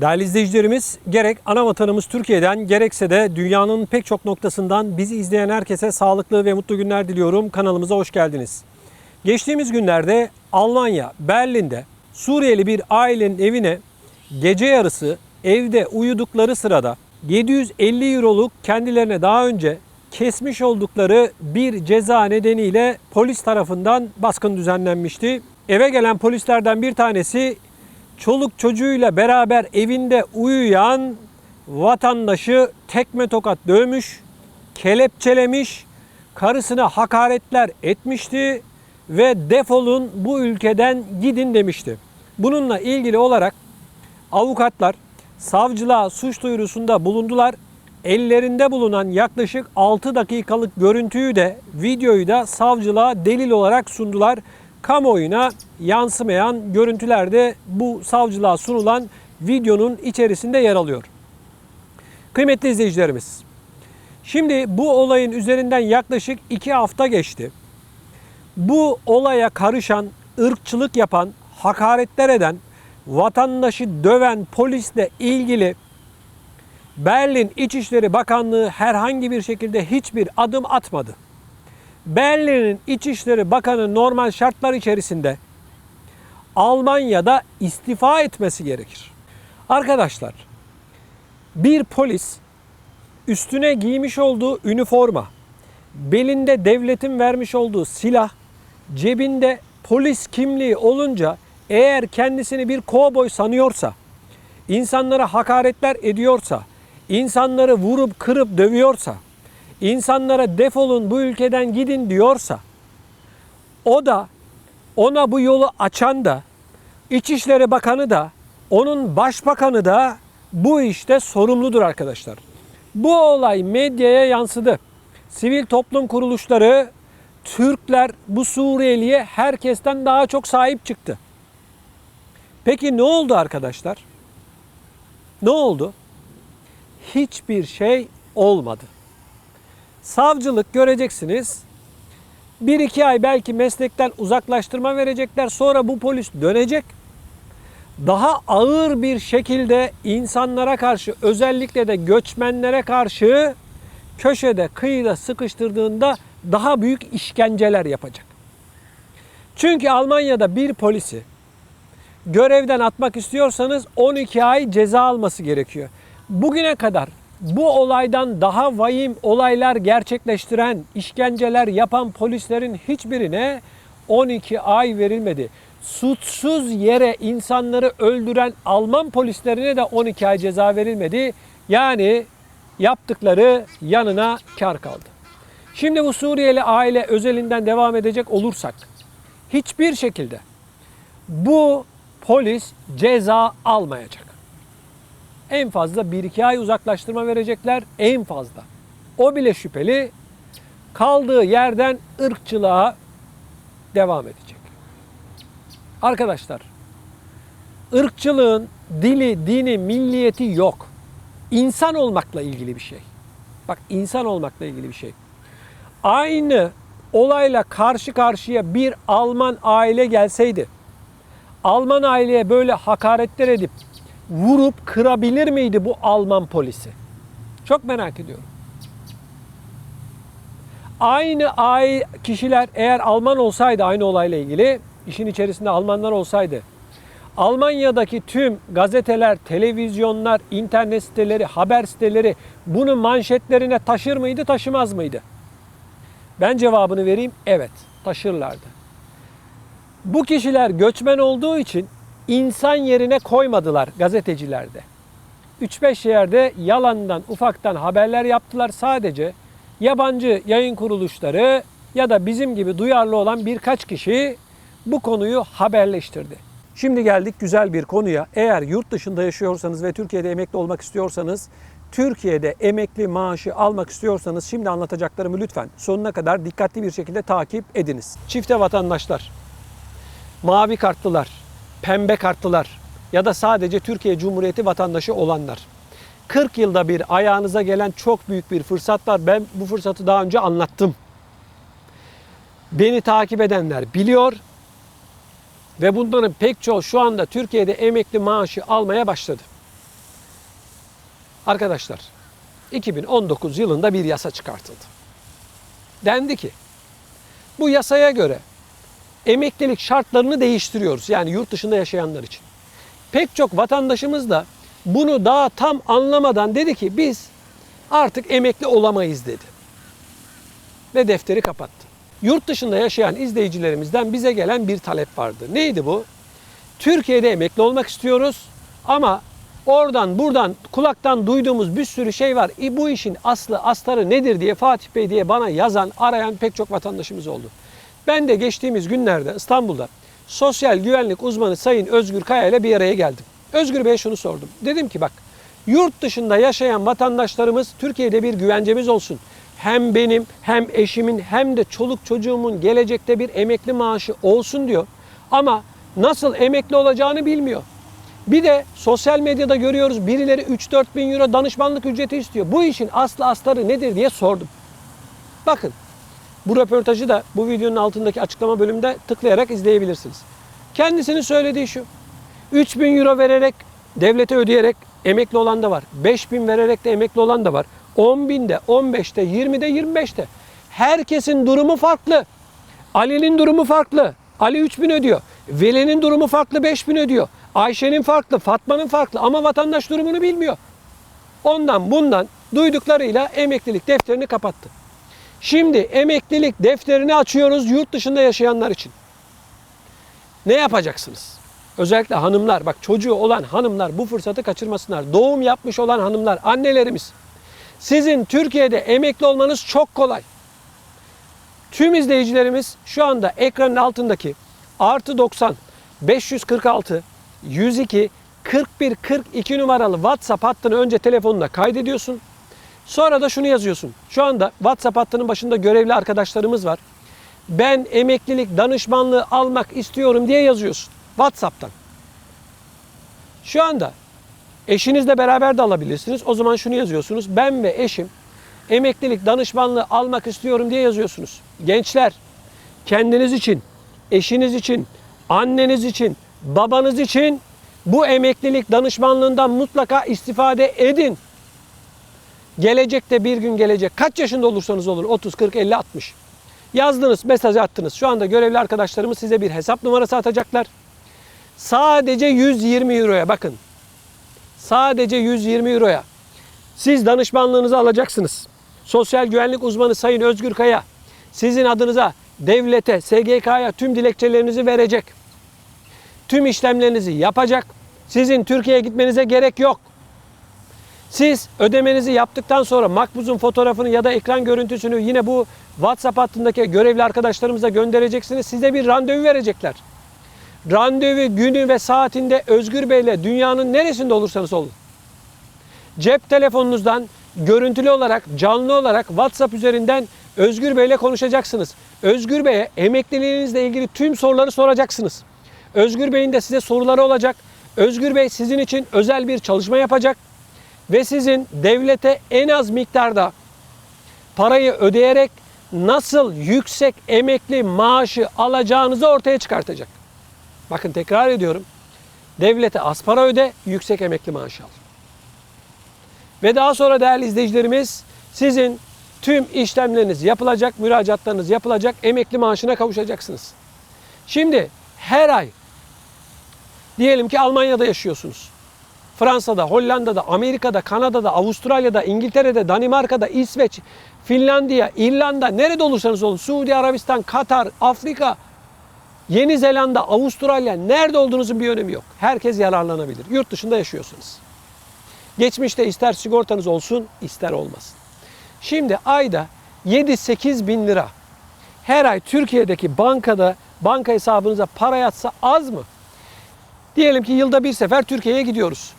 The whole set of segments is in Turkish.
Değerli izleyicilerimiz, gerek ana vatanımız Türkiye'den gerekse de dünyanın pek çok noktasından bizi izleyen herkese sağlıklı ve mutlu günler diliyorum. Kanalımıza hoş geldiniz. Geçtiğimiz günlerde Almanya, Berlin'de Suriyeli bir ailenin evine gece yarısı evde uyudukları sırada 750 euroluk kendilerine daha önce kesmiş oldukları bir ceza nedeniyle polis tarafından baskın düzenlenmişti. Eve gelen polislerden bir tanesi çoluk çocuğuyla beraber evinde uyuyan vatandaşı tekme tokat dövmüş, kelepçelemiş, karısına hakaretler etmişti ve defolun bu ülkeden gidin demişti. Bununla ilgili olarak avukatlar savcılığa suç duyurusunda bulundular. Ellerinde bulunan yaklaşık 6 dakikalık görüntüyü de videoyu da savcılığa delil olarak sundular. Kamuoyuna yansımayan görüntüler de bu savcılığa sunulan videonun içerisinde yer alıyor. Kıymetli izleyicilerimiz, şimdi bu olayın üzerinden yaklaşık 2 hafta geçti. Bu olaya karışan, ırkçılık yapan, hakaretler eden, vatandaşı döven polisle ilgili Berlin İçişleri Bakanlığı herhangi bir şekilde hiçbir adım atmadı. Berlin'in İçişleri Bakanı normal şartlar içerisinde Almanya'da istifa etmesi gerekir. Arkadaşlar, bir polis üstüne giymiş olduğu üniforma, belinde devletin vermiş olduğu silah, cebinde polis kimliği olunca eğer kendisini bir kovboy sanıyorsa, insanlara hakaretler ediyorsa, insanları vurup kırıp dövüyorsa, insanlara defolun bu ülkeden gidin diyorsa, o da ona bu yolu açan da, İçişleri Bakanı da, onun başbakanı da bu işte sorumludur arkadaşlar. Bu olay medyaya yansıdı. Sivil toplum kuruluşları, Türkler bu Suriyeli'ye herkesten daha çok sahip çıktı. Peki ne oldu arkadaşlar? Ne oldu? Hiçbir şey olmadı. Savcılık göreceksiniz. Bir iki ay belki meslekten uzaklaştırma verecekler. Sonra bu polis dönecek. Daha ağır bir şekilde insanlara karşı özellikle de göçmenlere karşı köşede kıyıda sıkıştırdığında daha büyük işkenceler yapacak. Çünkü Almanya'da bir polisi görevden atmak istiyorsanız 12 ay ceza alması gerekiyor. Bugüne kadar bu olaydan daha vahim olaylar gerçekleştiren, işkenceler yapan polislerin hiçbirine 12 ay verilmedi. Suçsuz yere insanları öldüren Alman polislerine de 12 ay ceza verilmedi. Yani yaptıkları yanına kar kaldı. Şimdi bu Suriyeli aile özelinden devam edecek olursak hiçbir şekilde bu polis ceza almayacak. En fazla 1-2 ay uzaklaştırma verecekler en fazla. O bile şüpheli kaldığı yerden ırkçılığa devam edecek. Arkadaşlar ırkçılığın dili, dini, milliyeti yok. İnsan olmakla ilgili bir şey. Bak insan olmakla ilgili bir şey. Aynı olayla karşı karşıya bir Alman aile gelseydi Alman aileye böyle hakaretler edip vurup kırabilir miydi bu Alman polisi? Çok merak ediyorum. Aynı ay kişiler eğer Alman olsaydı aynı olayla ilgili işin içerisinde Almanlar olsaydı Almanya'daki tüm gazeteler, televizyonlar, internet siteleri, haber siteleri bunu manşetlerine taşır mıydı, taşımaz mıydı? Ben cevabını vereyim. Evet, taşırlardı. Bu kişiler göçmen olduğu için insan yerine koymadılar gazetecilerde. 3-5 yerde yalandan ufaktan haberler yaptılar sadece. Yabancı yayın kuruluşları ya da bizim gibi duyarlı olan birkaç kişi bu konuyu haberleştirdi. Şimdi geldik güzel bir konuya. Eğer yurt dışında yaşıyorsanız ve Türkiye'de emekli olmak istiyorsanız, Türkiye'de emekli maaşı almak istiyorsanız şimdi anlatacaklarımı lütfen sonuna kadar dikkatli bir şekilde takip ediniz. Çifte vatandaşlar, mavi kartlılar, pembe kartlılar ya da sadece Türkiye Cumhuriyeti vatandaşı olanlar. 40 yılda bir ayağınıza gelen çok büyük bir fırsat var. Ben bu fırsatı daha önce anlattım. Beni takip edenler biliyor ve bunların pek çoğu şu anda Türkiye'de emekli maaşı almaya başladı. Arkadaşlar 2019 yılında bir yasa çıkartıldı. Dendi ki bu yasaya göre emeklilik şartlarını değiştiriyoruz. Yani yurt dışında yaşayanlar için. Pek çok vatandaşımız da bunu daha tam anlamadan dedi ki biz artık emekli olamayız dedi. Ve defteri kapattı. Yurt dışında yaşayan izleyicilerimizden bize gelen bir talep vardı. Neydi bu? Türkiye'de emekli olmak istiyoruz ama oradan buradan kulaktan duyduğumuz bir sürü şey var. E bu işin aslı astarı nedir diye Fatih Bey diye bana yazan, arayan pek çok vatandaşımız oldu. Ben de geçtiğimiz günlerde İstanbul'da sosyal güvenlik uzmanı Sayın Özgür Kaya ile bir araya geldim. Özgür Bey'e şunu sordum. Dedim ki bak yurt dışında yaşayan vatandaşlarımız Türkiye'de bir güvencemiz olsun. Hem benim hem eşimin hem de çoluk çocuğumun gelecekte bir emekli maaşı olsun diyor. Ama nasıl emekli olacağını bilmiyor. Bir de sosyal medyada görüyoruz birileri 3-4 bin euro danışmanlık ücreti istiyor. Bu işin aslı astarı nedir diye sordum. Bakın bu röportajı da bu videonun altındaki açıklama bölümünde tıklayarak izleyebilirsiniz. Kendisinin söylediği şu. 3000 euro vererek devlete ödeyerek emekli olan da var. 5000 vererek de emekli olan da var. 10 binde, 15'te, 20'de, 25'te. Herkesin durumu farklı. Ali'nin durumu farklı. Ali 3000 ödüyor. Veli'nin durumu farklı 5000 ödüyor. Ayşe'nin farklı, Fatma'nın farklı ama vatandaş durumunu bilmiyor. Ondan bundan duyduklarıyla emeklilik defterini kapattı. Şimdi emeklilik defterini açıyoruz yurt dışında yaşayanlar için. Ne yapacaksınız? Özellikle hanımlar, bak çocuğu olan hanımlar bu fırsatı kaçırmasınlar. Doğum yapmış olan hanımlar, annelerimiz. Sizin Türkiye'de emekli olmanız çok kolay. Tüm izleyicilerimiz şu anda ekranın altındaki artı 90 546 102 41 42 numaralı WhatsApp hattını önce telefonuna kaydediyorsun. Sonra da şunu yazıyorsun. Şu anda WhatsApp hattının başında görevli arkadaşlarımız var. Ben emeklilik danışmanlığı almak istiyorum diye yazıyorsun WhatsApp'tan. Şu anda eşinizle beraber de alabilirsiniz. O zaman şunu yazıyorsunuz. Ben ve eşim emeklilik danışmanlığı almak istiyorum diye yazıyorsunuz. Gençler kendiniz için, eşiniz için, anneniz için, babanız için bu emeklilik danışmanlığından mutlaka istifade edin. Gelecekte bir gün gelecek. Kaç yaşında olursanız olur. 30, 40, 50, 60. Yazdınız, mesaj attınız. Şu anda görevli arkadaşlarımız size bir hesap numarası atacaklar. Sadece 120 euroya bakın. Sadece 120 euroya. Siz danışmanlığınızı alacaksınız. Sosyal güvenlik uzmanı Sayın Özgür Kaya sizin adınıza devlete, SGK'ya tüm dilekçelerinizi verecek. Tüm işlemlerinizi yapacak. Sizin Türkiye'ye gitmenize gerek yok. Siz ödemenizi yaptıktan sonra makbuzun fotoğrafını ya da ekran görüntüsünü yine bu WhatsApp hattındaki görevli arkadaşlarımıza göndereceksiniz. Size bir randevu verecekler. Randevu günü ve saatinde Özgür Bey'le dünyanın neresinde olursanız olun. Cep telefonunuzdan görüntülü olarak, canlı olarak WhatsApp üzerinden Özgür Bey'le konuşacaksınız. Özgür Bey'e emekliliğinizle ilgili tüm soruları soracaksınız. Özgür Bey'in de size soruları olacak. Özgür Bey sizin için özel bir çalışma yapacak ve sizin devlete en az miktarda parayı ödeyerek nasıl yüksek emekli maaşı alacağınızı ortaya çıkartacak. Bakın tekrar ediyorum. Devlete az para öde, yüksek emekli maaşı al. Ve daha sonra değerli izleyicilerimiz sizin tüm işlemleriniz yapılacak, müracaatlarınız yapılacak, emekli maaşına kavuşacaksınız. Şimdi her ay diyelim ki Almanya'da yaşıyorsunuz. Fransa'da, Hollanda'da, Amerika'da, Kanada'da, Avustralya'da, İngiltere'de, Danimarka'da, İsveç, Finlandiya, İrlanda, nerede olursanız olun, Suudi Arabistan, Katar, Afrika, Yeni Zelanda, Avustralya, nerede olduğunuzun bir önemi yok. Herkes yararlanabilir. Yurt dışında yaşıyorsunuz. Geçmişte ister sigortanız olsun, ister olmasın. Şimdi ayda 7-8 bin lira her ay Türkiye'deki bankada, banka hesabınıza para yatsa az mı? Diyelim ki yılda bir sefer Türkiye'ye gidiyoruz.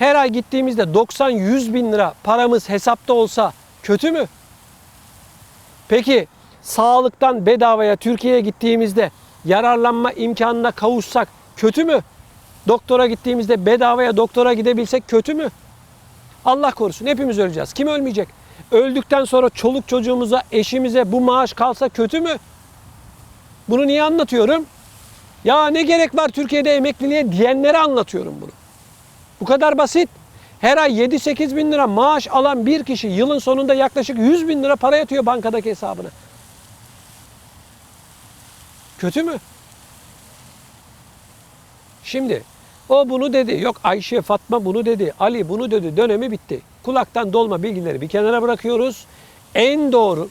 Her ay gittiğimizde 90-100 bin lira paramız hesapta olsa kötü mü? Peki sağlıktan bedavaya Türkiye'ye gittiğimizde yararlanma imkanına kavuşsak kötü mü? Doktora gittiğimizde bedavaya doktora gidebilsek kötü mü? Allah korusun hepimiz öleceğiz. Kim ölmeyecek? Öldükten sonra çoluk çocuğumuza, eşimize bu maaş kalsa kötü mü? Bunu niye anlatıyorum? Ya ne gerek var Türkiye'de emekliliğe diyenlere anlatıyorum bunu. Bu kadar basit. Her ay 7-8 bin lira maaş alan bir kişi yılın sonunda yaklaşık 100 bin lira para yatıyor bankadaki hesabına. Kötü mü? Şimdi o bunu dedi. Yok Ayşe Fatma bunu dedi. Ali bunu dedi. Dönemi bitti. Kulaktan dolma bilgileri bir kenara bırakıyoruz. En doğru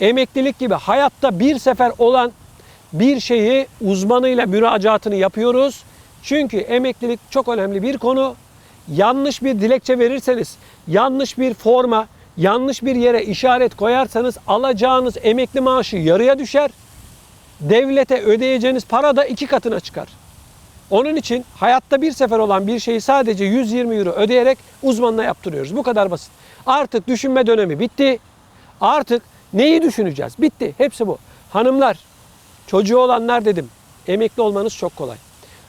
emeklilik gibi hayatta bir sefer olan bir şeyi uzmanıyla müracaatını yapıyoruz. Çünkü emeklilik çok önemli bir konu. Yanlış bir dilekçe verirseniz, yanlış bir forma, yanlış bir yere işaret koyarsanız alacağınız emekli maaşı yarıya düşer. Devlete ödeyeceğiniz para da iki katına çıkar. Onun için hayatta bir sefer olan bir şeyi sadece 120 euro ödeyerek uzmanına yaptırıyoruz. Bu kadar basit. Artık düşünme dönemi bitti. Artık neyi düşüneceğiz? Bitti. Hepsi bu. Hanımlar, çocuğu olanlar dedim. Emekli olmanız çok kolay.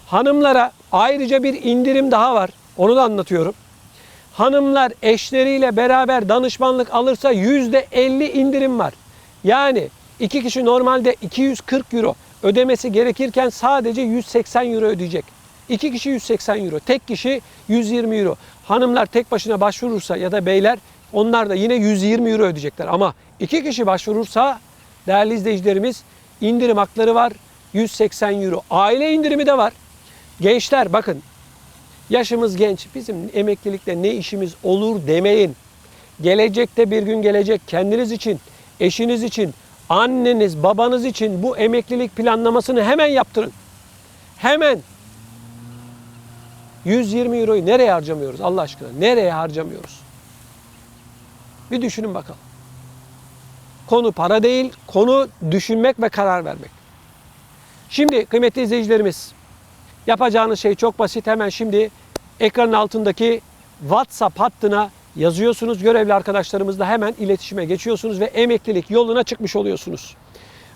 Hanımlara ayrıca bir indirim daha var. Onu da anlatıyorum. Hanımlar eşleriyle beraber danışmanlık alırsa %50 indirim var. Yani iki kişi normalde 240 euro ödemesi gerekirken sadece 180 euro ödeyecek. İki kişi 180 euro, tek kişi 120 euro. Hanımlar tek başına başvurursa ya da beyler onlar da yine 120 euro ödeyecekler. Ama iki kişi başvurursa değerli izleyicilerimiz indirim hakları var 180 euro. Aile indirimi de var. Gençler bakın yaşımız genç bizim emeklilikte ne işimiz olur demeyin. Gelecekte bir gün gelecek kendiniz için, eşiniz için, anneniz, babanız için bu emeklilik planlamasını hemen yaptırın. Hemen. 120 euroyu nereye harcamıyoruz Allah aşkına? Nereye harcamıyoruz? Bir düşünün bakalım. Konu para değil, konu düşünmek ve karar vermek. Şimdi kıymetli izleyicilerimiz, yapacağınız şey çok basit. Hemen şimdi ekranın altındaki WhatsApp hattına yazıyorsunuz. Görevli arkadaşlarımızla hemen iletişime geçiyorsunuz ve emeklilik yoluna çıkmış oluyorsunuz.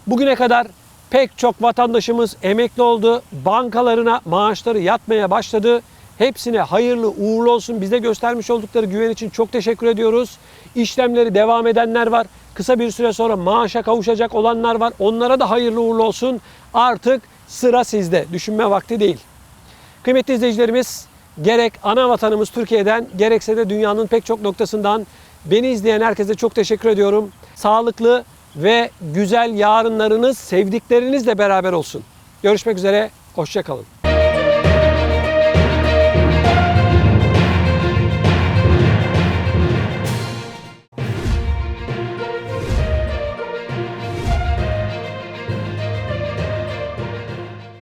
Bugüne kadar pek çok vatandaşımız emekli oldu. Bankalarına maaşları yatmaya başladı. Hepsine hayırlı uğurlu olsun. Bize göstermiş oldukları güven için çok teşekkür ediyoruz. İşlemleri devam edenler var. Kısa bir süre sonra maaşa kavuşacak olanlar var. Onlara da hayırlı uğurlu olsun. Artık sıra sizde. Düşünme vakti değil. Kıymetli izleyicilerimiz gerek ana vatanımız Türkiye'den gerekse de dünyanın pek çok noktasından beni izleyen herkese çok teşekkür ediyorum. Sağlıklı ve güzel yarınlarınız sevdiklerinizle beraber olsun. Görüşmek üzere, hoşçakalın.